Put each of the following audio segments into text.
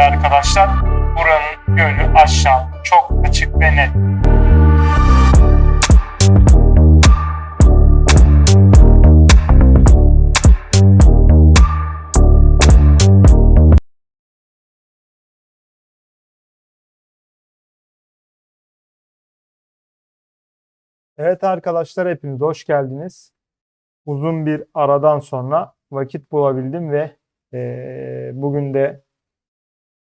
Sürece arkadaşlar buranın yönü aşağı çok açık ve net. Evet arkadaşlar hepiniz hoş geldiniz. Uzun bir aradan sonra vakit bulabildim ve eee, bugün de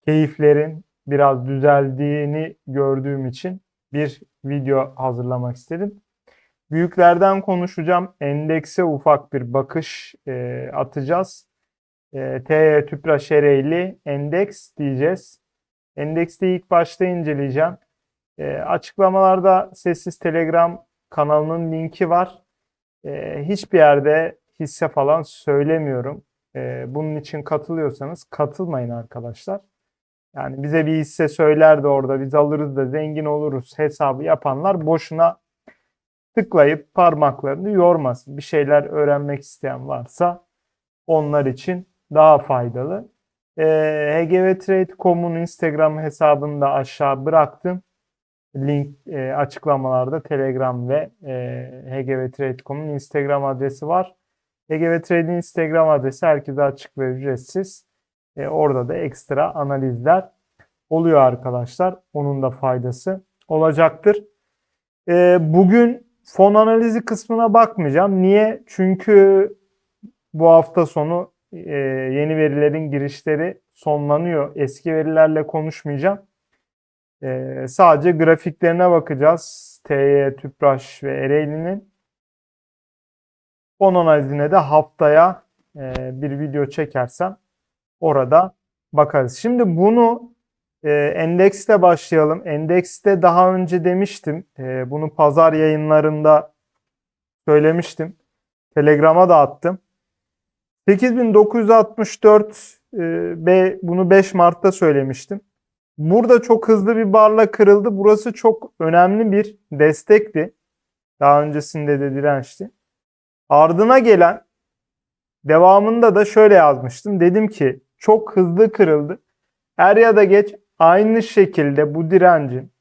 keyiflerin biraz düzeldiğini gördüğüm için bir video hazırlamak istedim. Büyüklerden konuşacağım. Endekse ufak bir bakış eee, atacağız. Eee TY Tüpraş Ereğli endeks diyeceğiz. Endekste ilk başta inceleyeceğim. E, açıklamalarda sessiz Telegram kanalının linki var. E, hiçbir yerde hisse falan söylemiyorum. E, bunun için katılıyorsanız katılmayın arkadaşlar. Yani bize bir hisse söyler de orada biz alırız da zengin oluruz hesabı yapanlar boşuna tıklayıp parmaklarını yormasın. Bir şeyler öğrenmek isteyen varsa onlar için daha faydalı. E, hgvtrade.com'un Instagram hesabını da aşağı bıraktım link e, açıklamalarda Telegram ve e, hgvtrade.com'un Instagram adresi var. HGV Trade'in Instagram adresi herkese açık ve ücretsiz. E, orada da ekstra analizler oluyor arkadaşlar. Onun da faydası olacaktır. E, bugün fon analizi kısmına bakmayacağım. Niye? Çünkü bu hafta sonu e, yeni verilerin girişleri sonlanıyor. Eski verilerle konuşmayacağım. Ee, sadece grafiklerine bakacağız. TY, Tüpraş ve Ereğli'nin. Fon analizine de haftaya e, bir video çekersem orada bakarız. Şimdi bunu e, endekste başlayalım. Endekste daha önce demiştim. E, bunu pazar yayınlarında söylemiştim. Telegram'a da attım. 8964 e, B, bunu 5 Mart'ta söylemiştim. Burada çok hızlı bir barla kırıldı. Burası çok önemli bir destekti. Daha öncesinde de dirençti. Ardına gelen devamında da şöyle yazmıştım. Dedim ki çok hızlı kırıldı. Er ya da geç aynı şekilde bu direncin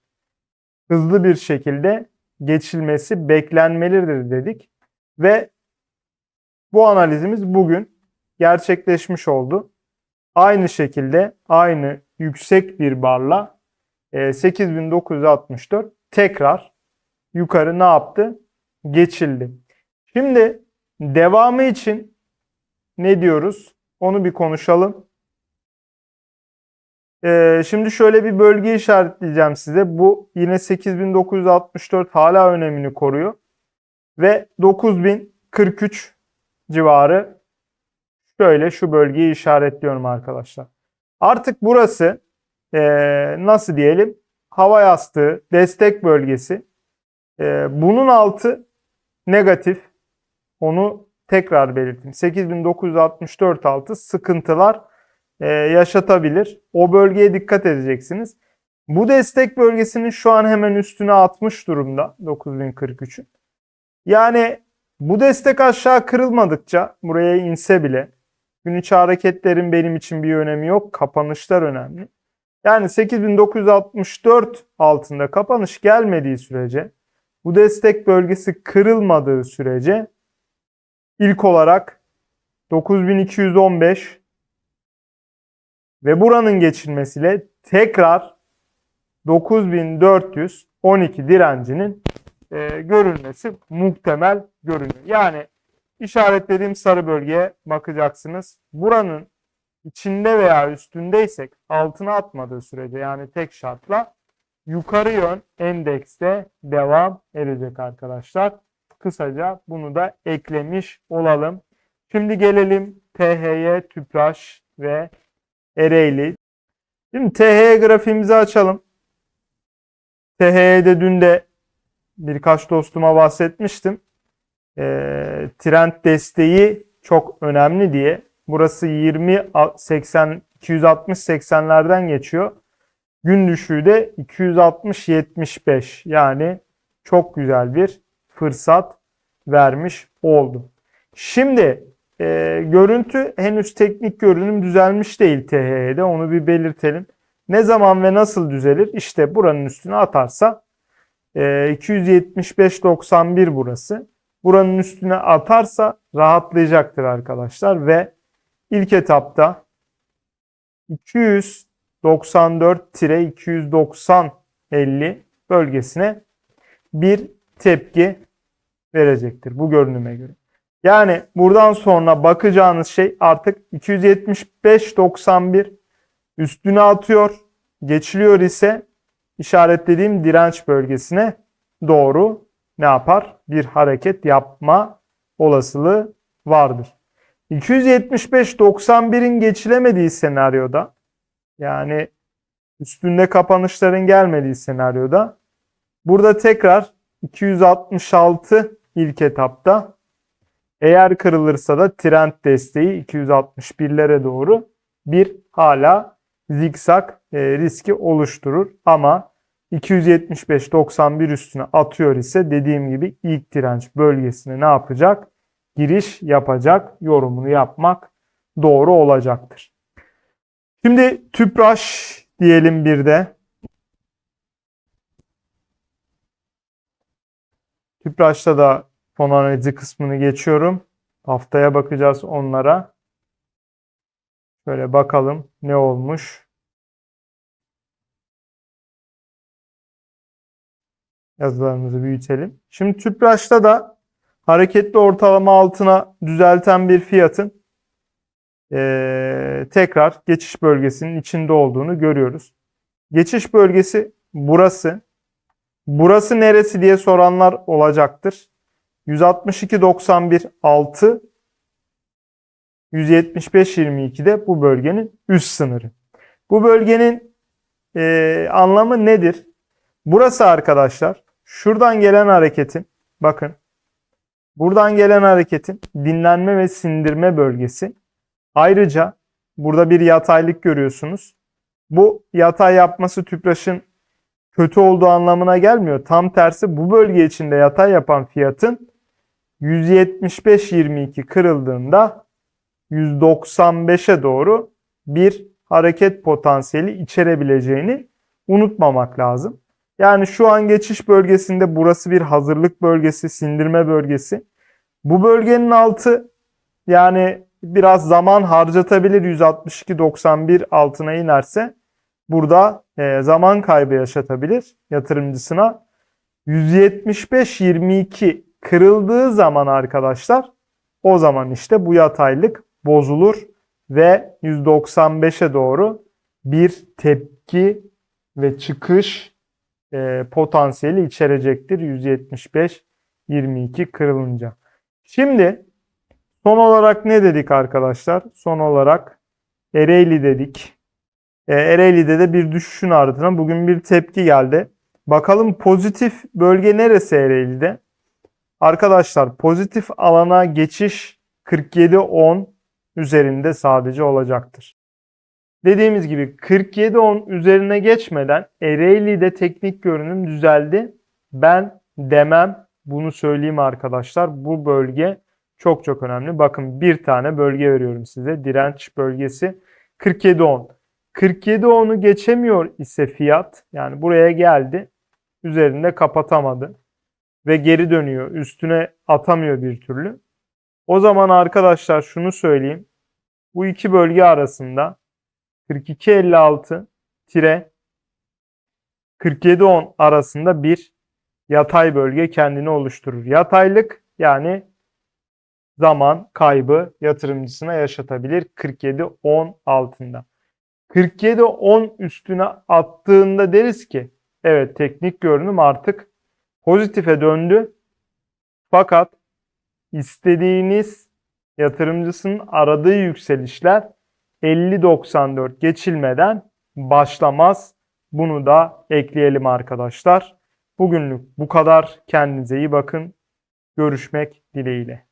hızlı bir şekilde geçilmesi beklenmelidir dedik. Ve bu analizimiz bugün gerçekleşmiş oldu. Aynı şekilde aynı yüksek bir barla e, 8964 tekrar yukarı ne yaptı? Geçildi. Şimdi devamı için ne diyoruz? Onu bir konuşalım. E, şimdi şöyle bir bölge işaretleyeceğim size. Bu yine 8964 hala önemini koruyor. Ve 9043 civarı şöyle şu bölgeyi işaretliyorum arkadaşlar. Artık burası e, nasıl diyelim hava yastığı destek bölgesi. E, bunun altı negatif. Onu tekrar belirteyim. 8964 altı sıkıntılar e, yaşatabilir. O bölgeye dikkat edeceksiniz. Bu destek bölgesinin şu an hemen üstüne atmış durumda 9043'ün. Yani bu destek aşağı kırılmadıkça buraya inse bile Gün içi hareketlerin benim için bir önemi yok. Kapanışlar önemli. Yani 8964 altında kapanış gelmediği sürece bu destek bölgesi kırılmadığı sürece ilk olarak 9215 ve buranın geçilmesiyle tekrar 9412 direncinin e, görülmesi muhtemel görünüyor. Yani işaretlediğim sarı bölgeye bakacaksınız. Buranın içinde veya üstündeysek altına atmadığı sürece yani tek şartla yukarı yön endekste devam edecek arkadaşlar. Kısaca bunu da eklemiş olalım. Şimdi gelelim THY, Tüpraş ve Ereğli. Şimdi THY grafiğimizi açalım. THY'de dün de birkaç dostuma bahsetmiştim. Ee, trend desteği çok önemli diye. Burası 20 80 260 80'lerden geçiyor. Gün düşüğü de 260 75. Yani çok güzel bir fırsat vermiş oldu. Şimdi e, görüntü henüz teknik görünüm düzelmiş değil THY'de. Onu bir belirtelim. Ne zaman ve nasıl düzelir? İşte buranın üstüne atarsa e, 275.91 burası. Buranın üstüne atarsa rahatlayacaktır arkadaşlar ve ilk etapta 294-290-50 bölgesine bir tepki verecektir bu görünüme göre. Yani buradan sonra bakacağınız şey artık 275-91 üstüne atıyor. Geçiliyor ise işaretlediğim direnç bölgesine doğru ne yapar? Bir hareket yapma olasılığı vardır. 275-91'in geçilemediği senaryoda yani üstünde kapanışların gelmediği senaryoda burada tekrar 266 ilk etapta eğer kırılırsa da trend desteği 261'lere doğru bir hala zikzak e, riski oluşturur. Ama 275-91 üstüne atıyor ise dediğim gibi ilk direnç bölgesine ne yapacak? Giriş yapacak, yorumunu yapmak doğru olacaktır. Şimdi tüpraş diyelim bir de. Tüpraş'ta da fon analizi kısmını geçiyorum. Haftaya bakacağız onlara. Şöyle bakalım ne olmuş. Yazılarımızı büyütelim. Şimdi Tüpraş'ta da hareketli ortalama altına düzelten bir fiyatın ee, tekrar geçiş bölgesinin içinde olduğunu görüyoruz. Geçiş bölgesi burası. Burası neresi diye soranlar olacaktır. 162.91 6 175.22 de bu bölgenin üst sınırı. Bu bölgenin e, anlamı nedir? Burası arkadaşlar şuradan gelen hareketin bakın buradan gelen hareketin dinlenme ve sindirme bölgesi. Ayrıca burada bir yataylık görüyorsunuz. Bu yatay yapması tüpraşın kötü olduğu anlamına gelmiyor. Tam tersi bu bölge içinde yatay yapan fiyatın 175.22 kırıldığında 195'e doğru bir hareket potansiyeli içerebileceğini unutmamak lazım. Yani şu an geçiş bölgesinde burası bir hazırlık bölgesi, sindirme bölgesi. Bu bölgenin altı yani biraz zaman harcatabilir 162.91 altına inerse burada e, zaman kaybı yaşatabilir yatırımcısına. 175.22 kırıldığı zaman arkadaşlar o zaman işte bu yataylık bozulur ve 195'e doğru bir tepki ve çıkış e, potansiyeli içerecektir 175 22 kırılınca. Şimdi son olarak ne dedik arkadaşlar? Son olarak Ereğli dedik. E, Ereğli'de de bir düşüşün ardından bugün bir tepki geldi. Bakalım pozitif bölge neresi Ereğli'de? Arkadaşlar pozitif alana geçiş 47-10 üzerinde sadece olacaktır. Dediğimiz gibi 47-10 üzerine geçmeden Ereğli'de teknik görünüm düzeldi. Ben demem bunu söyleyeyim arkadaşlar. Bu bölge çok çok önemli. Bakın bir tane bölge veriyorum size. Direnç bölgesi 47-10. 47-10'u geçemiyor ise fiyat yani buraya geldi. Üzerinde kapatamadı ve geri dönüyor. Üstüne atamıyor bir türlü. O zaman arkadaşlar şunu söyleyeyim. Bu iki bölge arasında 42.56 tire 47.10 arasında bir yatay bölge kendini oluşturur. Yataylık yani zaman kaybı yatırımcısına yaşatabilir 47.10 altında. 47.10 üstüne attığında deriz ki evet teknik görünüm artık pozitife döndü. Fakat istediğiniz yatırımcısının aradığı yükselişler 50.94 geçilmeden başlamaz. Bunu da ekleyelim arkadaşlar. Bugünlük bu kadar. Kendinize iyi bakın. Görüşmek dileğiyle.